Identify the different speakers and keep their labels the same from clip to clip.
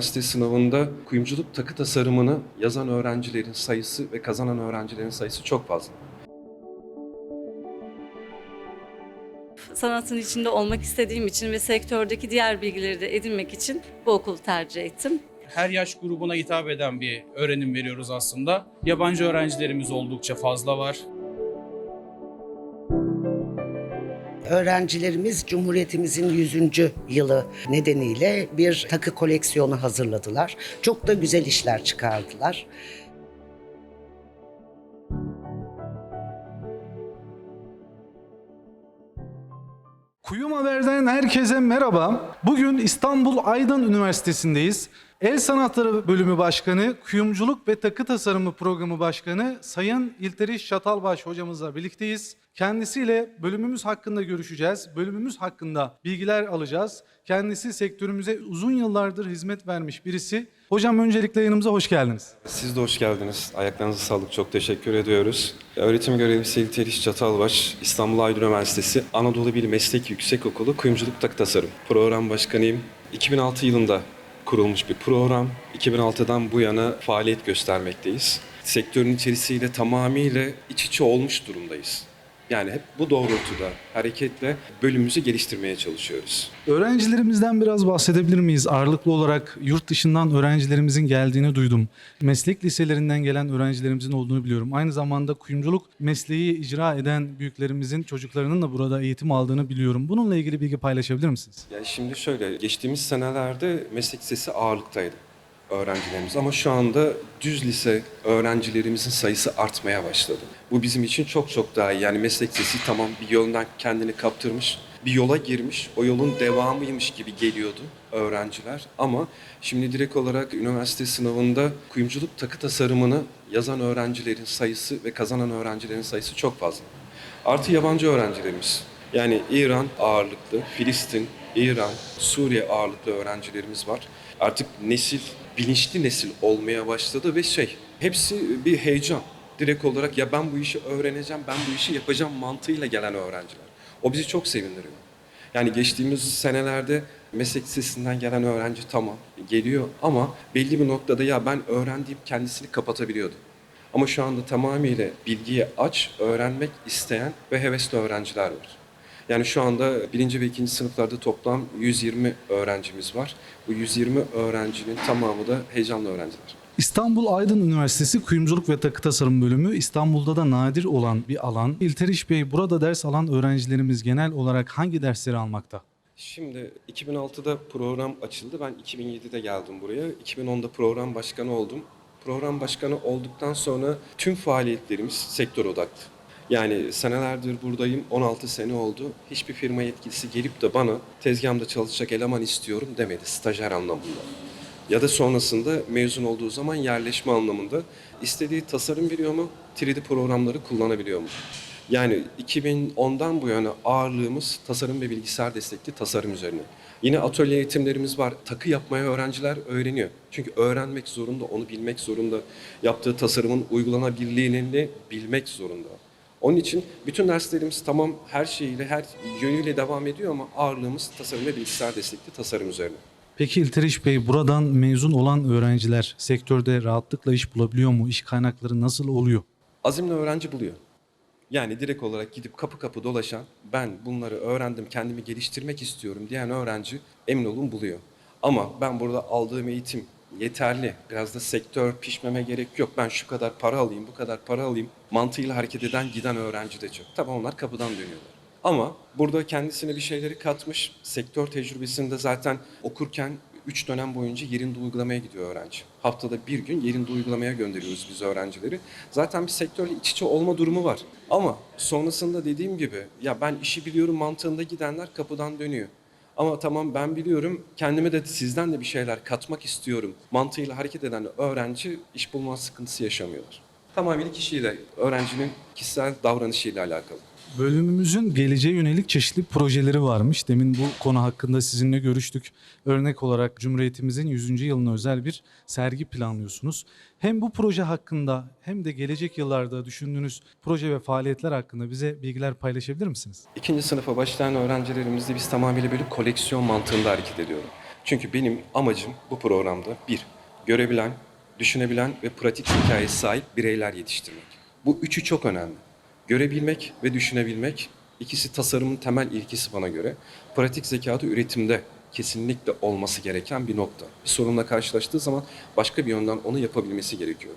Speaker 1: üniversite sınavında kuyumculuk takı tasarımını yazan öğrencilerin sayısı ve kazanan öğrencilerin sayısı çok fazla.
Speaker 2: sanatın içinde olmak istediğim için ve sektördeki diğer bilgileri de edinmek için bu okulu tercih ettim.
Speaker 3: her yaş grubuna hitap eden bir öğrenim veriyoruz aslında. Yabancı öğrencilerimiz oldukça fazla var.
Speaker 4: Öğrencilerimiz Cumhuriyetimizin 100. yılı nedeniyle bir takı koleksiyonu hazırladılar. Çok da güzel işler çıkardılar.
Speaker 5: Kuyum Haber'den herkese merhaba. Bugün İstanbul Aydın Üniversitesi'ndeyiz. El Sanatları Bölümü Başkanı, Kuyumculuk ve Takı Tasarımı Programı Başkanı Sayın İlteriş Çatalbaş hocamızla birlikteyiz. Kendisiyle bölümümüz hakkında görüşeceğiz. Bölümümüz hakkında bilgiler alacağız. Kendisi sektörümüze uzun yıllardır hizmet vermiş birisi. Hocam öncelikle yanımıza hoş geldiniz.
Speaker 1: Siz de hoş geldiniz. Ayaklarınıza sağlık. Çok teşekkür ediyoruz. Öğretim görevlisi İlteriş Çatalbaş, İstanbul Aydın Üniversitesi Anadolu Bil Meslek Yüksekokulu Kuyumculuk Takı Tasarım. Program başkanıyım. 2006 yılında kurulmuş bir program. 2006'dan bu yana faaliyet göstermekteyiz. Sektörün içerisiyle tamamıyla iç içe olmuş durumdayız. Yani hep bu doğrultuda hareketle bölümümüzü geliştirmeye çalışıyoruz.
Speaker 5: Öğrencilerimizden biraz bahsedebilir miyiz? Ağırlıklı olarak yurt dışından öğrencilerimizin geldiğini duydum. Meslek liselerinden gelen öğrencilerimizin olduğunu biliyorum. Aynı zamanda kuyumculuk mesleği icra eden büyüklerimizin çocuklarının da burada eğitim aldığını biliyorum. Bununla ilgili bilgi paylaşabilir misiniz?
Speaker 1: Yani şimdi şöyle, geçtiğimiz senelerde meslek lisesi ağırlıktaydı öğrencilerimiz ama şu anda düz lise öğrencilerimizin sayısı artmaya başladı. Bu bizim için çok çok daha iyi. Yani meslek lisesi tamam bir yoldan kendini kaptırmış, bir yola girmiş, o yolun devamıymış gibi geliyordu öğrenciler. Ama şimdi direkt olarak üniversite sınavında kuyumculuk takı tasarımını yazan öğrencilerin sayısı ve kazanan öğrencilerin sayısı çok fazla. Artı yabancı öğrencilerimiz. Yani İran ağırlıklı, Filistin, İran, Suriye ağırlıklı öğrencilerimiz var. Artık nesil, bilinçli nesil olmaya başladı ve şey, hepsi bir heyecan. Direkt olarak ya ben bu işi öğreneceğim, ben bu işi yapacağım mantığıyla gelen öğrenciler. O bizi çok sevindiriyor. Yani geçtiğimiz senelerde meslek lisesinden gelen öğrenci tamam geliyor ama belli bir noktada ya ben öğrendiğim kendisini kapatabiliyordu. Ama şu anda tamamıyla bilgiye aç, öğrenmek isteyen ve hevesli öğrenciler var. Yani şu anda birinci ve ikinci sınıflarda toplam 120 öğrencimiz var. Bu 120 öğrencinin tamamı da heyecanlı öğrenciler.
Speaker 5: İstanbul Aydın Üniversitesi Kuyumculuk ve Takı Tasarım Bölümü İstanbul'da da nadir olan bir alan. İlteriş Bey burada ders alan öğrencilerimiz genel olarak hangi dersleri almakta?
Speaker 1: Şimdi 2006'da program açıldı. Ben 2007'de geldim buraya. 2010'da program başkanı oldum. Program başkanı olduktan sonra tüm faaliyetlerimiz sektör odaklı. Yani senelerdir buradayım, 16 sene oldu. Hiçbir firma yetkilisi gelip de bana tezgahımda çalışacak eleman istiyorum demedi, stajyer anlamında. Ya da sonrasında mezun olduğu zaman yerleşme anlamında istediği tasarım biliyor mu, 3D programları kullanabiliyor mu? Yani 2010'dan bu yana ağırlığımız tasarım ve bilgisayar destekli tasarım üzerine. Yine atölye eğitimlerimiz var. Takı yapmaya öğrenciler öğreniyor. Çünkü öğrenmek zorunda, onu bilmek zorunda. Yaptığı tasarımın uygulanabilirliğini bilmek zorunda. Onun için bütün derslerimiz tamam her şeyiyle, her yönüyle devam ediyor ama ağırlığımız tasarım ve bilgisayar destekli tasarım üzerine.
Speaker 5: Peki İlteriş Bey buradan mezun olan öğrenciler sektörde rahatlıkla iş bulabiliyor mu? İş kaynakları nasıl oluyor?
Speaker 1: Azimli öğrenci buluyor. Yani direkt olarak gidip kapı kapı dolaşan, ben bunları öğrendim, kendimi geliştirmek istiyorum diyen öğrenci emin olun buluyor. Ama ben burada aldığım eğitim yeterli, biraz da sektör pişmeme gerek yok. Ben şu kadar para alayım, bu kadar para alayım mantığıyla hareket eden giden öğrenci de çok. Tabii onlar kapıdan dönüyorlar. Ama burada kendisine bir şeyleri katmış, sektör tecrübesinde zaten okurken 3 dönem boyunca yerinde uygulamaya gidiyor öğrenci. Haftada bir gün yerinde uygulamaya gönderiyoruz biz öğrencileri. Zaten bir sektörle iç içe olma durumu var. Ama sonrasında dediğim gibi ya ben işi biliyorum mantığında gidenler kapıdan dönüyor. Ama tamam ben biliyorum kendime de sizden de bir şeyler katmak istiyorum mantığıyla hareket eden öğrenci iş bulma sıkıntısı yaşamıyorlar. Tamamıyla kişiyle, öğrencinin kişisel davranışıyla alakalı.
Speaker 5: Bölümümüzün geleceğe yönelik çeşitli projeleri varmış. Demin bu konu hakkında sizinle görüştük. Örnek olarak Cumhuriyetimizin 100. yılına özel bir sergi planlıyorsunuz. Hem bu proje hakkında hem de gelecek yıllarda düşündüğünüz proje ve faaliyetler hakkında bize bilgiler paylaşabilir misiniz?
Speaker 1: İkinci sınıfa başlayan öğrencilerimizde biz tamamıyla böyle koleksiyon mantığında hareket ediyoruz. Çünkü benim amacım bu programda bir, görebilen, düşünebilen ve pratik zekaya sahip bireyler yetiştirmek. Bu üçü çok önemli. Görebilmek ve düşünebilmek ikisi tasarımın temel ilkesi bana göre. Pratik zekada üretimde kesinlikle olması gereken bir nokta. Bir sorunla karşılaştığı zaman başka bir yönden onu yapabilmesi gerekiyor.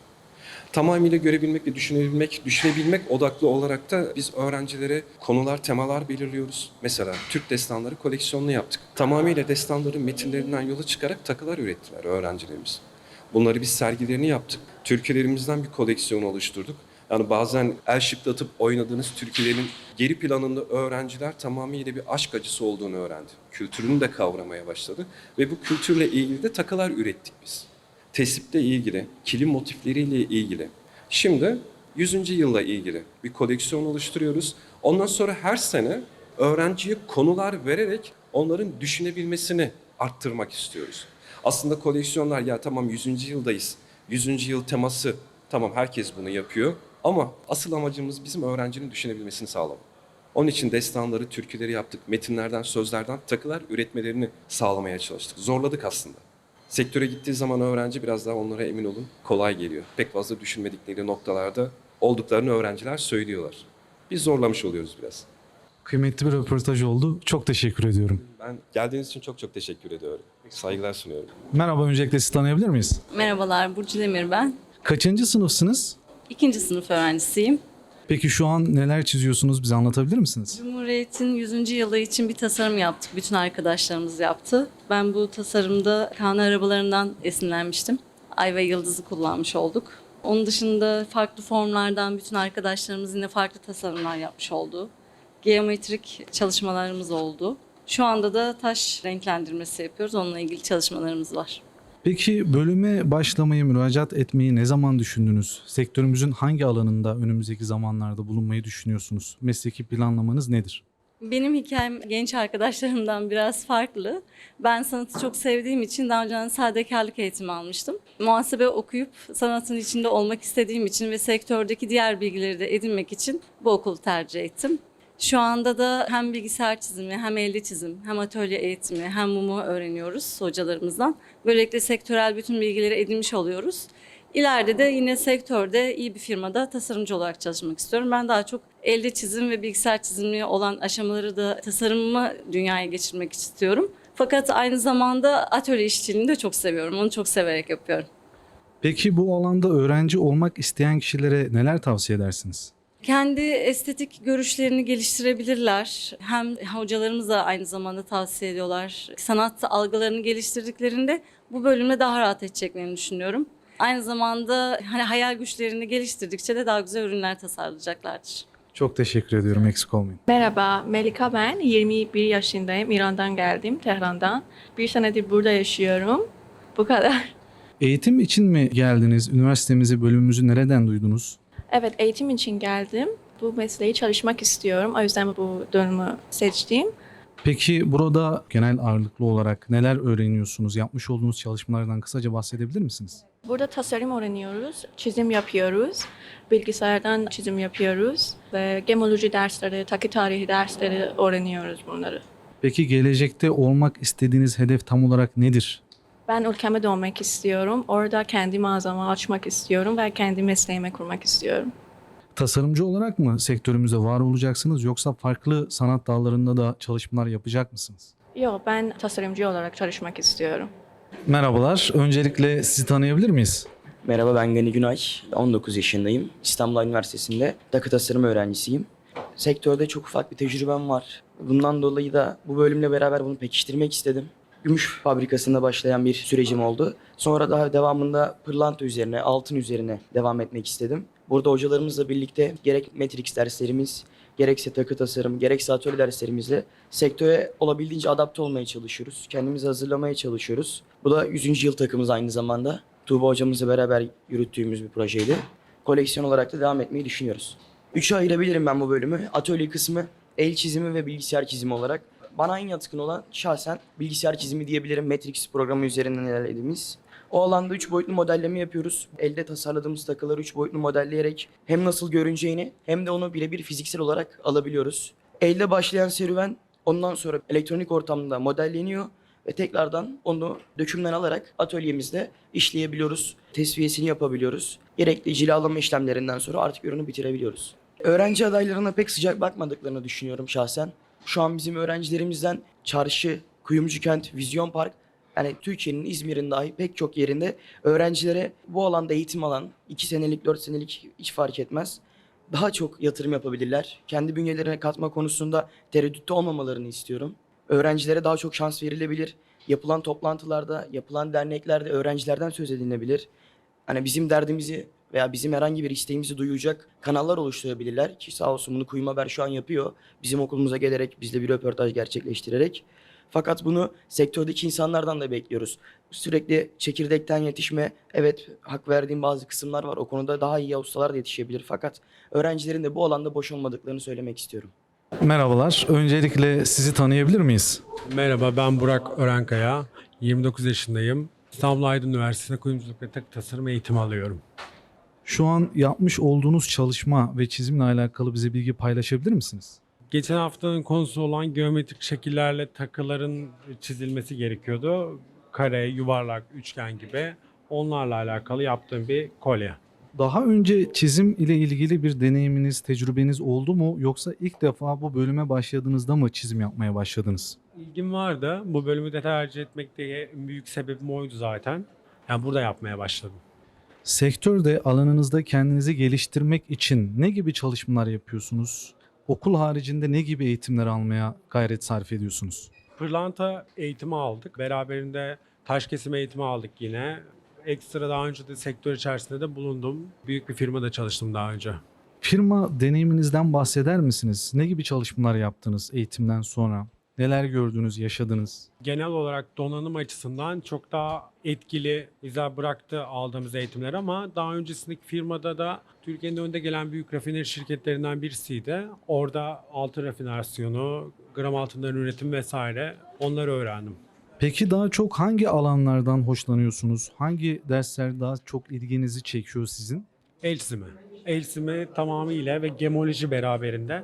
Speaker 1: Tamamıyla görebilmek ve düşünebilmek, düşünebilmek odaklı olarak da biz öğrencilere konular, temalar belirliyoruz. Mesela Türk destanları koleksiyonunu yaptık. Tamamıyla destanların metinlerinden yola çıkarak takılar ürettiler öğrencilerimiz. Bunları biz sergilerini yaptık. Türkülerimizden bir koleksiyon oluşturduk. Yani bazen el şıklatıp oynadığınız türkülerin geri planında öğrenciler tamamıyla bir aşk acısı olduğunu öğrendi. Kültürünü de kavramaya başladı ve bu kültürle ilgili de takılar ürettik biz tesiple ilgili, kilim motifleriyle ilgili. Şimdi 100. yılla ilgili bir koleksiyon oluşturuyoruz. Ondan sonra her sene öğrenciye konular vererek onların düşünebilmesini arttırmak istiyoruz. Aslında koleksiyonlar ya tamam 100. yıldayız. 100. yıl teması tamam herkes bunu yapıyor ama asıl amacımız bizim öğrencinin düşünebilmesini sağlamak. Onun için destanları, türküleri yaptık. Metinlerden, sözlerden takılar üretmelerini sağlamaya çalıştık. Zorladık aslında. Sektöre gittiği zaman öğrenci biraz daha onlara emin olun kolay geliyor. Pek fazla düşünmedikleri noktalarda olduklarını öğrenciler söylüyorlar. Biz zorlamış oluyoruz biraz.
Speaker 5: Kıymetli bir röportaj oldu. Çok teşekkür ediyorum.
Speaker 1: Ben geldiğiniz için çok çok teşekkür ediyorum. Saygılar sunuyorum.
Speaker 5: Merhaba öncelikle sizi tanıyabilir miyiz?
Speaker 2: Merhabalar, Burcu Demir ben.
Speaker 5: Kaçıncı sınıfsınız?
Speaker 2: İkinci sınıf öğrencisiyim.
Speaker 5: Peki şu an neler çiziyorsunuz bize anlatabilir misiniz?
Speaker 2: Cumhuriyet'in 100. yılı için bir tasarım yaptık. Bütün arkadaşlarımız yaptı. Ben bu tasarımda Kaan arabalarından esinlenmiştim. Ay ve yıldızı kullanmış olduk. Onun dışında farklı formlardan bütün arkadaşlarımız yine farklı tasarımlar yapmış oldu. Geometrik çalışmalarımız oldu. Şu anda da taş renklendirmesi yapıyoruz. Onunla ilgili çalışmalarımız var.
Speaker 5: Peki bölüme başlamayı, müracaat etmeyi ne zaman düşündünüz? Sektörümüzün hangi alanında önümüzdeki zamanlarda bulunmayı düşünüyorsunuz? Mesleki planlamanız nedir?
Speaker 2: Benim hikayem genç arkadaşlarımdan biraz farklı. Ben sanatı çok sevdiğim için daha önce sadekarlık eğitimi almıştım. Muhasebe okuyup sanatın içinde olmak istediğim için ve sektördeki diğer bilgileri de edinmek için bu okulu tercih ettim. Şu anda da hem bilgisayar çizimi, hem elde çizim, hem atölye eğitimi, hem mumu öğreniyoruz hocalarımızdan. Böylelikle sektörel bütün bilgileri edinmiş oluyoruz. İleride de yine sektörde iyi bir firmada tasarımcı olarak çalışmak istiyorum. Ben daha çok elde çizim ve bilgisayar çizimi olan aşamaları da tasarımımı dünyaya geçirmek istiyorum. Fakat aynı zamanda atölye işçiliğini de çok seviyorum. Onu çok severek yapıyorum.
Speaker 5: Peki bu alanda öğrenci olmak isteyen kişilere neler tavsiye edersiniz?
Speaker 2: Kendi estetik görüşlerini geliştirebilirler. Hem hocalarımız da aynı zamanda tavsiye ediyorlar. Sanat algılarını geliştirdiklerinde bu bölümle daha rahat edeceklerini düşünüyorum. Aynı zamanda hani hayal güçlerini geliştirdikçe de daha güzel ürünler tasarlayacaklardır.
Speaker 5: Çok teşekkür ediyorum eksik olmayın.
Speaker 6: Merhaba, Melika ben. 21 yaşındayım. İran'dan geldim, Tehran'dan. Bir senedir burada yaşıyorum. Bu kadar.
Speaker 5: Eğitim için mi geldiniz? Üniversitemizi, bölümümüzü nereden duydunuz?
Speaker 6: Evet, eğitim için geldim. Bu mesleği çalışmak istiyorum. O yüzden bu dönümü seçtim.
Speaker 5: Peki burada genel ağırlıklı olarak neler öğreniyorsunuz? Yapmış olduğunuz çalışmalardan kısaca bahsedebilir misiniz?
Speaker 6: Burada tasarım öğreniyoruz, çizim yapıyoruz. Bilgisayardan çizim yapıyoruz. Ve gemoloji dersleri, takı tarihi dersleri öğreniyoruz bunları.
Speaker 5: Peki gelecekte olmak istediğiniz hedef tam olarak nedir?
Speaker 6: Ben ülkeme dönmek istiyorum. Orada kendi mağazamı açmak istiyorum ve kendi mesleğimi kurmak istiyorum.
Speaker 5: Tasarımcı olarak mı sektörümüzde var olacaksınız yoksa farklı sanat dallarında da çalışmalar yapacak mısınız?
Speaker 6: Yok, ben tasarımcı olarak çalışmak istiyorum.
Speaker 5: Merhabalar. Öncelikle sizi tanıyabilir miyiz?
Speaker 7: Merhaba ben Gani Günay. 19 yaşındayım. İstanbul Üniversitesi'nde takı tasarım öğrencisiyim. Sektörde çok ufak bir tecrübem var. Bundan dolayı da bu bölümle beraber bunu pekiştirmek istedim. Gümüş fabrikasında başlayan bir sürecim oldu. Sonra daha devamında pırlanta üzerine, altın üzerine devam etmek istedim. Burada hocalarımızla birlikte gerek Matrix derslerimiz, gerekse takı tasarım, gerekse atölye derslerimizle sektöre olabildiğince adapte olmaya çalışıyoruz. Kendimizi hazırlamaya çalışıyoruz. Bu da 100. yıl takımız aynı zamanda. Tuğba hocamızla beraber yürüttüğümüz bir projeydi. Koleksiyon olarak da devam etmeyi düşünüyoruz. Üçe ayırabilirim ben bu bölümü. Atölye kısmı, el çizimi ve bilgisayar çizimi olarak. Bana en yatkın olan şahsen bilgisayar çizimi diyebilirim. Matrix programı üzerinden ilerlediğimiz. O alanda 3 boyutlu modelleme yapıyoruz. Elde tasarladığımız takıları 3 boyutlu modelleyerek hem nasıl görüneceğini hem de onu birebir fiziksel olarak alabiliyoruz. Elde başlayan serüven ondan sonra elektronik ortamda modelleniyor ve tekrardan onu dökümden alarak atölyemizde işleyebiliyoruz. Tesviyesini yapabiliyoruz. Gerekli cilalama işlemlerinden sonra artık ürünü bitirebiliyoruz. Öğrenci adaylarına pek sıcak bakmadıklarını düşünüyorum şahsen. Şu an bizim öğrencilerimizden çarşı, Kuyumcu Kent, Vizyon Park yani Türkiye'nin İzmir'in dahi pek çok yerinde öğrencilere bu alanda eğitim alan 2 senelik 4 senelik hiç fark etmez. Daha çok yatırım yapabilirler. Kendi bünyelerine katma konusunda tereddütte olmamalarını istiyorum. Öğrencilere daha çok şans verilebilir. Yapılan toplantılarda, yapılan derneklerde öğrencilerden söz edilebilir. Hani bizim derdimizi veya bizim herhangi bir isteğimizi duyacak kanallar oluşturabilirler ki sağ olsun bunu Kuyum Haber şu an yapıyor. Bizim okulumuza gelerek bizle bir röportaj gerçekleştirerek. Fakat bunu sektördeki insanlardan da bekliyoruz. Sürekli çekirdekten yetişme, evet hak verdiğim bazı kısımlar var. O konuda daha iyi ustalar da yetişebilir. Fakat öğrencilerin de bu alanda boş olmadıklarını söylemek istiyorum.
Speaker 5: Merhabalar. Öncelikle sizi tanıyabilir miyiz?
Speaker 8: Merhaba ben Burak Örenkaya. 29 yaşındayım. İstanbul Aydın Üniversitesi'nde kuyumculuk ve takı tasarım eğitimi alıyorum.
Speaker 5: Şu an yapmış olduğunuz çalışma ve çizimle alakalı bize bilgi paylaşabilir misiniz?
Speaker 8: Geçen haftanın konusu olan geometrik şekillerle takıların çizilmesi gerekiyordu. Kare, yuvarlak, üçgen gibi. Onlarla alakalı yaptığım bir kolye.
Speaker 5: Daha önce çizim ile ilgili bir deneyiminiz, tecrübeniz oldu mu yoksa ilk defa bu bölüme başladığınızda mı çizim yapmaya başladınız?
Speaker 8: İlgim vardı. Bu bölümü de tercih etmekteki en büyük sebebim oydu zaten. Yani burada yapmaya başladım.
Speaker 5: Sektörde alanınızda kendinizi geliştirmek için ne gibi çalışmalar yapıyorsunuz? Okul haricinde ne gibi eğitimler almaya gayret sarf ediyorsunuz?
Speaker 8: Pırlanta eğitimi aldık. Beraberinde taş kesimi eğitimi aldık yine. Ekstra daha önce de sektör içerisinde de bulundum. Büyük bir firmada çalıştım daha önce.
Speaker 5: Firma deneyiminizden bahseder misiniz? Ne gibi çalışmalar yaptınız eğitimden sonra? Neler gördünüz, yaşadınız?
Speaker 8: Genel olarak donanım açısından çok daha etkili izler bıraktı aldığımız eğitimler ama daha öncesindeki firmada da Türkiye'nin önde gelen büyük rafineri şirketlerinden birisiydi. Orada altın rafinasyonu, gram altından üretim vesaire onları öğrendim.
Speaker 5: Peki daha çok hangi alanlardan hoşlanıyorsunuz? Hangi dersler daha çok ilginizi çekiyor sizin?
Speaker 8: El simi. El simi tamamıyla ve gemoloji beraberinde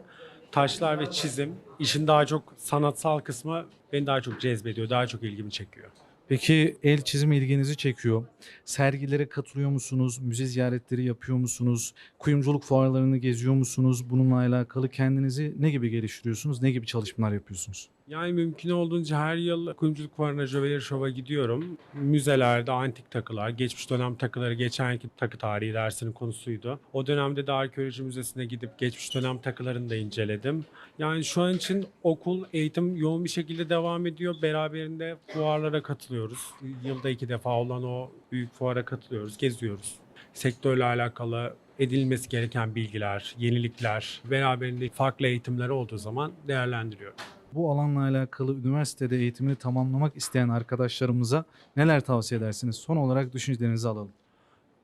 Speaker 8: taşlar ve çizim işin daha çok sanatsal kısmı beni daha çok cezbediyor, daha çok ilgimi çekiyor.
Speaker 5: Peki el çizimi ilginizi çekiyor. Sergilere katılıyor musunuz? Müze ziyaretleri yapıyor musunuz? Kuyumculuk fuarlarını geziyor musunuz? Bununla alakalı kendinizi ne gibi geliştiriyorsunuz? Ne gibi çalışmalar yapıyorsunuz?
Speaker 8: Yani mümkün olduğunca her yıl kuyumculuk fuarına, Jewelry Show'a gidiyorum. Müzelerde antik takılar, geçmiş dönem takıları, geçen yılki takı tarihi dersinin konusuydu. O dönemde de Arkeoloji Müzesi'ne gidip geçmiş dönem takılarını da inceledim. Yani şu an için okul, eğitim yoğun bir şekilde devam ediyor. Beraberinde fuarlara katılıyoruz. Yılda iki defa olan o büyük fuara katılıyoruz, geziyoruz. Sektörle alakalı edilmesi gereken bilgiler, yenilikler, beraberinde farklı eğitimler olduğu zaman değerlendiriyorum.
Speaker 5: Bu alanla alakalı üniversitede eğitimini tamamlamak isteyen arkadaşlarımıza neler tavsiye edersiniz? Son olarak düşüncelerinizi alalım.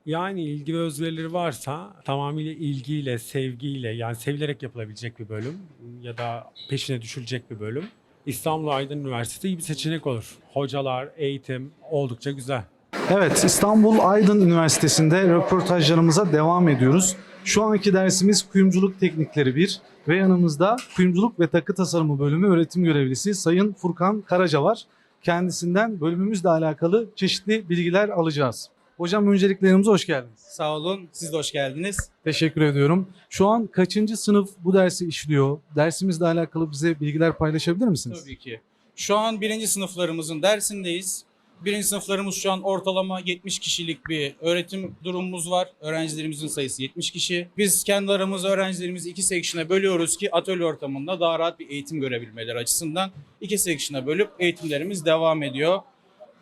Speaker 8: Yani ilgi ve özverileri varsa tamamıyla ilgiyle, sevgiyle yani sevilerek yapılabilecek bir bölüm ya da peşine düşülecek bir bölüm. İstanbul Aydın Üniversitesi iyi bir seçenek olur. Hocalar, eğitim oldukça güzel.
Speaker 5: Evet, İstanbul Aydın Üniversitesi'nde röportajlarımıza devam ediyoruz. Şu anki dersimiz Kuyumculuk Teknikleri 1 ve yanımızda Kuyumculuk ve Takı Tasarımı bölümü öğretim görevlisi Sayın Furkan Karaca var. Kendisinden bölümümüzle alakalı çeşitli bilgiler alacağız. Hocam öncelikle yanımıza hoş geldiniz.
Speaker 9: Sağ olun. Siz de hoş geldiniz.
Speaker 5: Teşekkür ediyorum. Şu an kaçıncı sınıf bu dersi işliyor? Dersimizle alakalı bize bilgiler paylaşabilir misiniz?
Speaker 9: Tabii ki. Şu an birinci sınıflarımızın dersindeyiz. Birinci sınıflarımız şu an ortalama 70 kişilik bir öğretim durumumuz var. Öğrencilerimizin sayısı 70 kişi. Biz kendi aramızda öğrencilerimizi iki section'a bölüyoruz ki atölye ortamında daha rahat bir eğitim görebilmeleri açısından. iki section'a bölüp eğitimlerimiz devam ediyor.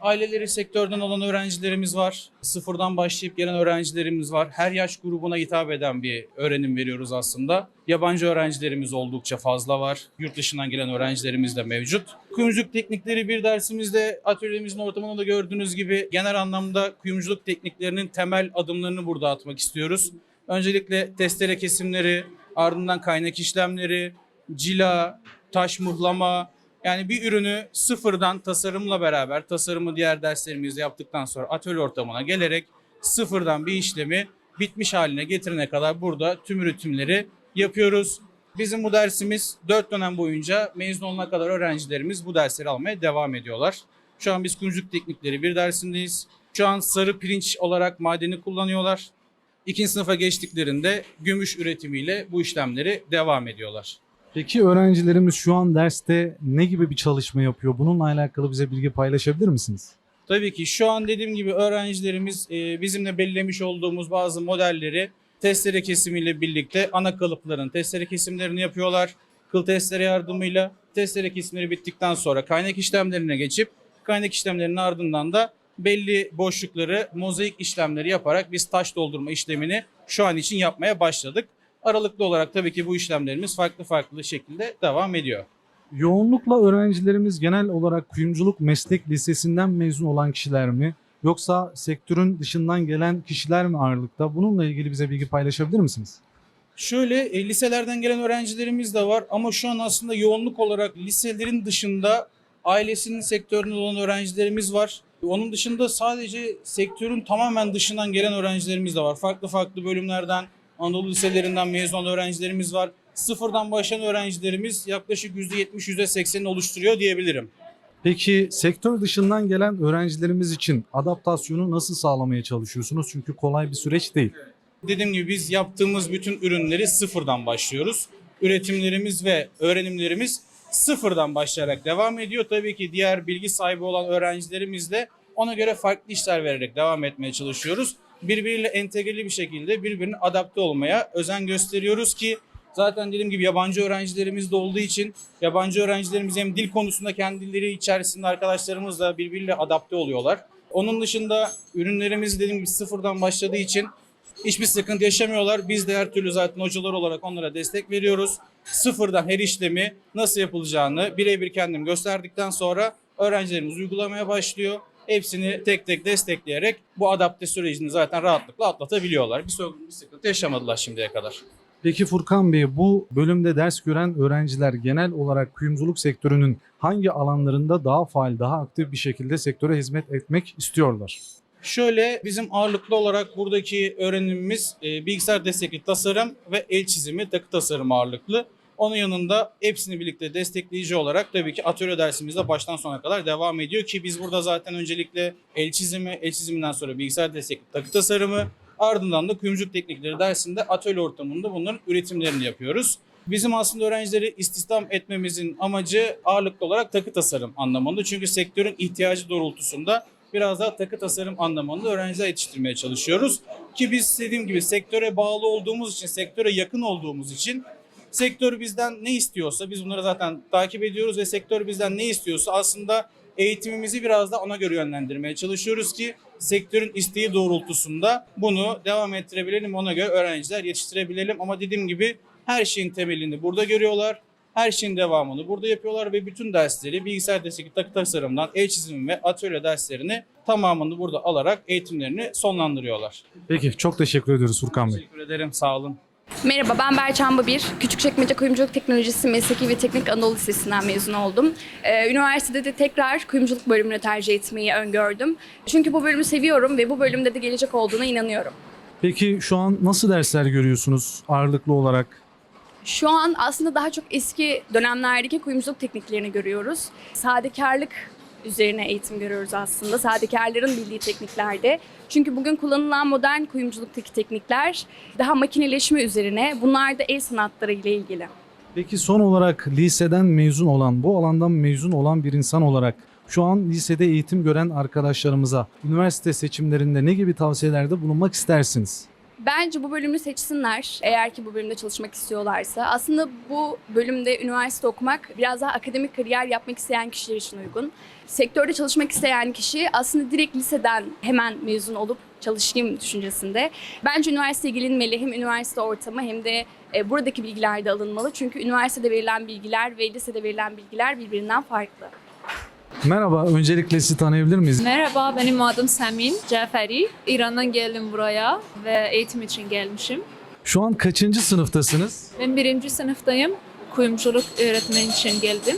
Speaker 9: Aileleri sektörden olan öğrencilerimiz var. Sıfırdan başlayıp gelen öğrencilerimiz var. Her yaş grubuna hitap eden bir öğrenim veriyoruz aslında. Yabancı öğrencilerimiz oldukça fazla var. Yurt dışından gelen öğrencilerimiz de mevcut. Kuyumculuk teknikleri bir dersimizde atölyemizin ortamında da gördüğünüz gibi genel anlamda kuyumculuk tekniklerinin temel adımlarını burada atmak istiyoruz. Öncelikle testere kesimleri, ardından kaynak işlemleri, cila, taş muhlama, yani bir ürünü sıfırdan tasarımla beraber tasarımı diğer derslerimizde yaptıktan sonra atölye ortamına gelerek sıfırdan bir işlemi bitmiş haline getirene kadar burada tüm üretimleri yapıyoruz. Bizim bu dersimiz 4 dönem boyunca mezun olana kadar öğrencilerimiz bu dersleri almaya devam ediyorlar. Şu an biz kuyumculuk teknikleri bir dersindeyiz. Şu an sarı pirinç olarak madeni kullanıyorlar. İkinci sınıfa geçtiklerinde gümüş üretimiyle bu işlemleri devam ediyorlar.
Speaker 5: Peki öğrencilerimiz şu an derste ne gibi bir çalışma yapıyor? Bununla alakalı bize bilgi paylaşabilir misiniz?
Speaker 9: Tabii ki şu an dediğim gibi öğrencilerimiz e, bizimle belirlemiş olduğumuz bazı modelleri testere kesimiyle birlikte ana kalıpların testere kesimlerini yapıyorlar. Kıl testere yardımıyla testere kesimleri bittikten sonra kaynak işlemlerine geçip kaynak işlemlerinin ardından da belli boşlukları mozaik işlemleri yaparak biz taş doldurma işlemini şu an için yapmaya başladık. Aralıklı olarak tabii ki bu işlemlerimiz farklı farklı şekilde devam ediyor.
Speaker 5: Yoğunlukla öğrencilerimiz genel olarak kuyumculuk meslek lisesinden mezun olan kişiler mi? Yoksa sektörün dışından gelen kişiler mi ağırlıkta? Bununla ilgili bize bilgi paylaşabilir misiniz?
Speaker 9: Şöyle e, liselerden gelen öğrencilerimiz de var ama şu an aslında yoğunluk olarak liselerin dışında ailesinin sektöründe olan öğrencilerimiz var. Onun dışında sadece sektörün tamamen dışından gelen öğrencilerimiz de var. Farklı farklı bölümlerden, Anadolu liselerinden mezun olan öğrencilerimiz var. Sıfırdan başlayan öğrencilerimiz yaklaşık %70, %80'ini oluşturuyor diyebilirim.
Speaker 5: Peki sektör dışından gelen öğrencilerimiz için adaptasyonu nasıl sağlamaya çalışıyorsunuz? Çünkü kolay bir süreç değil.
Speaker 9: Dediğim gibi biz yaptığımız bütün ürünleri sıfırdan başlıyoruz. Üretimlerimiz ve öğrenimlerimiz sıfırdan başlayarak devam ediyor. Tabii ki diğer bilgi sahibi olan öğrencilerimiz de ona göre farklı işler vererek devam etmeye çalışıyoruz. Birbiriyle entegreli bir şekilde birbirine adapte olmaya özen gösteriyoruz ki zaten dediğim gibi yabancı öğrencilerimiz de olduğu için yabancı öğrencilerimiz hem dil konusunda kendileri içerisinde arkadaşlarımızla birbiriyle adapte oluyorlar. Onun dışında ürünlerimiz dediğim gibi sıfırdan başladığı için hiçbir sıkıntı yaşamıyorlar. Biz de her türlü zaten hocalar olarak onlara destek veriyoruz. Sıfırdan her işlemi nasıl yapılacağını birebir kendim gösterdikten sonra öğrencilerimiz uygulamaya başlıyor. Hepsini tek tek destekleyerek bu adapte sürecini zaten rahatlıkla atlatabiliyorlar. Bir sorun, bir sıkıntı yaşamadılar şimdiye kadar.
Speaker 5: Peki Furkan Bey bu bölümde ders gören öğrenciler genel olarak kuyumculuk sektörünün hangi alanlarında daha faal, daha aktif bir şekilde sektöre hizmet etmek istiyorlar?
Speaker 9: Şöyle bizim ağırlıklı olarak buradaki öğrenimimiz e, bilgisayar destekli tasarım ve el çizimi, takı tasarımı ağırlıklı. Onun yanında hepsini birlikte destekleyici olarak tabii ki atölye dersimiz de baştan sona kadar devam ediyor ki biz burada zaten öncelikle el çizimi, el çiziminden sonra bilgisayar destekli takı tasarımı, ardından da kuyumculuk teknikleri dersinde atölye ortamında bunların üretimlerini yapıyoruz. Bizim aslında öğrencileri istihdam etmemizin amacı ağırlıklı olarak takı tasarım anlamında. Çünkü sektörün ihtiyacı doğrultusunda biraz daha takı tasarım anlamında öğrenciler yetiştirmeye çalışıyoruz. Ki biz dediğim gibi sektöre bağlı olduğumuz için, sektöre yakın olduğumuz için sektör bizden ne istiyorsa biz bunları zaten takip ediyoruz ve sektör bizden ne istiyorsa aslında eğitimimizi biraz da ona göre yönlendirmeye çalışıyoruz ki sektörün isteği doğrultusunda bunu devam ettirebilelim ona göre öğrenciler yetiştirebilelim ama dediğim gibi her şeyin temelini burada görüyorlar. Her şeyin devamını burada yapıyorlar ve bütün dersleri bilgisayar destekli takı tasarımdan el çizimi ve atölye derslerini tamamını burada alarak eğitimlerini sonlandırıyorlar.
Speaker 5: Peki çok teşekkür ediyoruz Furkan Bey.
Speaker 9: Teşekkür ederim. Sağ olun.
Speaker 10: Merhaba ben Berçan Babir. Küçükçekmece Kuyumculuk Teknolojisi Mesleki ve Teknik Anadolu Lisesi'nden mezun oldum. Ee, üniversitede de tekrar kuyumculuk bölümünü tercih etmeyi öngördüm. Çünkü bu bölümü seviyorum ve bu bölümde de gelecek olduğuna inanıyorum.
Speaker 5: Peki şu an nasıl dersler görüyorsunuz ağırlıklı olarak?
Speaker 10: Şu an aslında daha çok eski dönemlerdeki kuyumculuk tekniklerini görüyoruz. Sadekarlık üzerine eğitim görüyoruz aslında. Sadekarların bildiği tekniklerde. Çünkü bugün kullanılan modern kuyumculuktaki teknikler daha makineleşme üzerine. Bunlar da el sanatları ile ilgili.
Speaker 5: Peki son olarak liseden mezun olan, bu alandan mezun olan bir insan olarak şu an lisede eğitim gören arkadaşlarımıza üniversite seçimlerinde ne gibi tavsiyelerde bulunmak istersiniz?
Speaker 10: Bence bu bölümü seçsinler eğer ki bu bölümde çalışmak istiyorlarsa. Aslında bu bölümde üniversite okumak biraz daha akademik kariyer yapmak isteyen kişiler için uygun. Sektörde çalışmak isteyen kişi aslında direkt liseden hemen mezun olup çalışayım düşüncesinde. Bence üniversiteye gelinmeli. Hem üniversite ortamı hem de e, buradaki bilgiler de alınmalı. Çünkü üniversitede verilen bilgiler ve lisede verilen bilgiler birbirinden farklı.
Speaker 5: Merhaba, öncelikle sizi tanıyabilir miyiz?
Speaker 11: Merhaba, benim adım Semin Caferi. İran'dan geldim buraya ve eğitim için gelmişim.
Speaker 5: Şu an kaçıncı sınıftasınız?
Speaker 11: Ben birinci sınıftayım. Kuyumculuk öğretmen için geldim.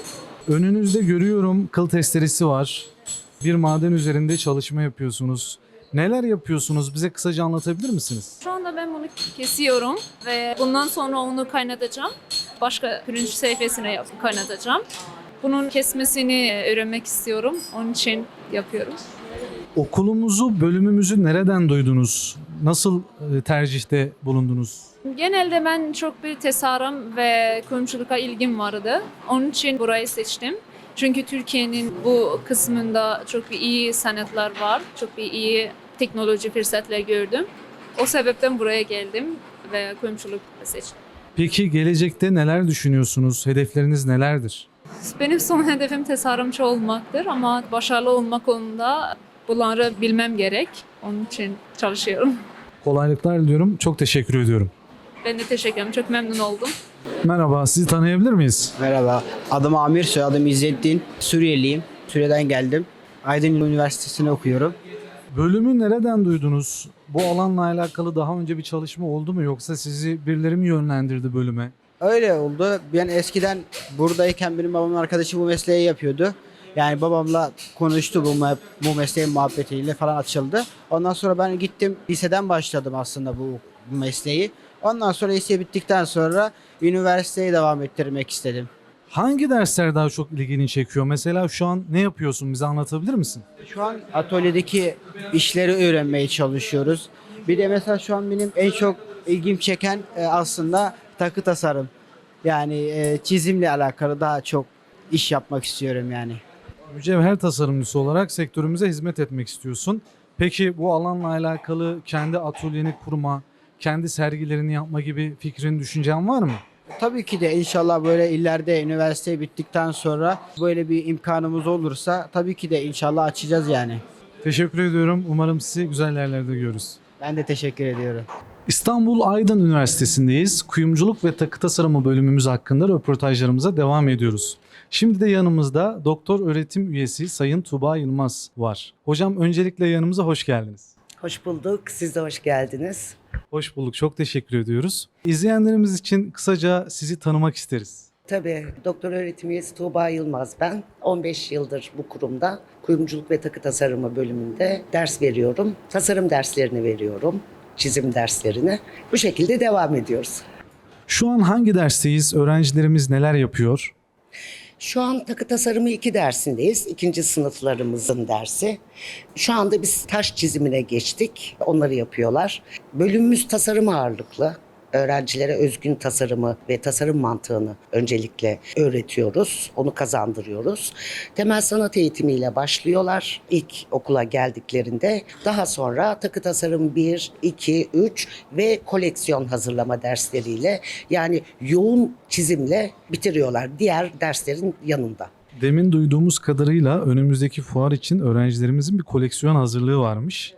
Speaker 5: Önünüzde görüyorum kıl testeresi var. Bir maden üzerinde çalışma yapıyorsunuz. Neler yapıyorsunuz? Bize kısaca anlatabilir misiniz?
Speaker 11: Şu anda ben bunu kesiyorum ve bundan sonra onu kaynatacağım. Başka pirinç sayfasına kaynatacağım. Bunun kesmesini öğrenmek istiyorum. Onun için yapıyorum.
Speaker 5: Okulumuzu, bölümümüzü nereden duydunuz? Nasıl e, tercihte bulundunuz?
Speaker 11: Genelde ben çok bir tasarım ve kuyumculuk'a ilgim vardı. Onun için burayı seçtim. Çünkü Türkiye'nin bu kısmında çok bir iyi sanatlar var. Çok bir iyi teknoloji fırsatları gördüm. O sebepten buraya geldim ve kuyumculuk seçtim.
Speaker 5: Peki gelecekte neler düşünüyorsunuz? Hedefleriniz nelerdir?
Speaker 11: Benim son hedefim tasarımcı olmaktır ama başarılı olmak konusunda bunları bilmem gerek. Onun için çalışıyorum.
Speaker 5: Kolaylıklar diliyorum. Çok teşekkür ediyorum.
Speaker 11: Ben de teşekkür ederim. Çok memnun oldum.
Speaker 5: Merhaba, sizi tanıyabilir miyiz?
Speaker 12: Merhaba, adım Amir, soyadım İzzettin. Suriyeliyim, Suriye'den geldim. Aydın Üniversitesi'nde okuyorum.
Speaker 5: Bölümü nereden duydunuz? Bu alanla alakalı daha önce bir çalışma oldu mu yoksa sizi birileri mi yönlendirdi bölüme?
Speaker 12: Öyle oldu. Ben eskiden buradayken benim babamın arkadaşı bu mesleği yapıyordu. Yani babamla konuştu bu, bu mesleğin muhabbetiyle falan açıldı. Ondan sonra ben gittim liseden başladım aslında bu, bu mesleği. Ondan sonra lise bittikten sonra üniversiteye devam ettirmek istedim.
Speaker 5: Hangi dersler daha çok ilgini çekiyor? Mesela şu an ne yapıyorsun? Bize anlatabilir misin?
Speaker 12: Şu an atölyedeki işleri öğrenmeye çalışıyoruz. Bir de mesela şu an benim en çok ilgim çeken e, aslında takı tasarım. Yani e, çizimle alakalı daha çok iş yapmak istiyorum yani.
Speaker 5: Mücevher tasarımcısı olarak sektörümüze hizmet etmek istiyorsun. Peki bu alanla alakalı kendi atölyeni kurma, kendi sergilerini yapma gibi fikrin, düşüncen var mı?
Speaker 12: Tabii ki de inşallah böyle ileride üniversite bittikten sonra böyle bir imkanımız olursa tabii ki de inşallah açacağız yani.
Speaker 5: Teşekkür ediyorum. Umarım sizi güzel yerlerde görürüz.
Speaker 12: Ben de teşekkür ediyorum.
Speaker 5: İstanbul Aydın Üniversitesi'ndeyiz. Kuyumculuk ve takı tasarımı bölümümüz hakkında röportajlarımıza devam ediyoruz. Şimdi de yanımızda doktor öğretim üyesi Sayın Tuba Yılmaz var. Hocam öncelikle yanımıza hoş geldiniz.
Speaker 4: Hoş bulduk. Siz de hoş geldiniz.
Speaker 5: Hoş bulduk. Çok teşekkür ediyoruz. İzleyenlerimiz için kısaca sizi tanımak isteriz.
Speaker 4: Tabii doktor öğretim üyesi Tuğba Yılmaz ben. 15 yıldır bu kurumda kuyumculuk ve takı tasarımı bölümünde ders veriyorum. Tasarım derslerini veriyorum. Çizim derslerini. Bu şekilde devam ediyoruz.
Speaker 5: Şu an hangi dersteyiz? Öğrencilerimiz neler yapıyor?
Speaker 4: Şu an takı tasarımı iki dersindeyiz. İkinci sınıflarımızın dersi. Şu anda biz taş çizimine geçtik. Onları yapıyorlar. Bölümümüz tasarım ağırlıklı. Öğrencilere özgün tasarımı ve tasarım mantığını öncelikle öğretiyoruz. Onu kazandırıyoruz. Temel sanat eğitimiyle başlıyorlar ilk okula geldiklerinde. Daha sonra takı tasarım 1, 2, 3 ve koleksiyon hazırlama dersleriyle yani yoğun çizimle bitiriyorlar diğer derslerin yanında.
Speaker 5: Demin duyduğumuz kadarıyla önümüzdeki fuar için öğrencilerimizin bir koleksiyon hazırlığı varmış.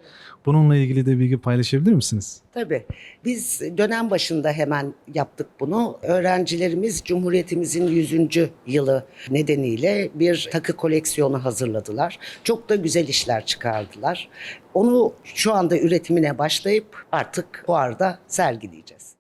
Speaker 5: Bununla ilgili de bilgi paylaşabilir misiniz?
Speaker 4: Tabii. Biz dönem başında hemen yaptık bunu. Öğrencilerimiz Cumhuriyetimizin 100. yılı nedeniyle bir takı koleksiyonu hazırladılar. Çok da güzel işler çıkardılar. Onu şu anda üretimine başlayıp artık fuarda sergileyeceğiz.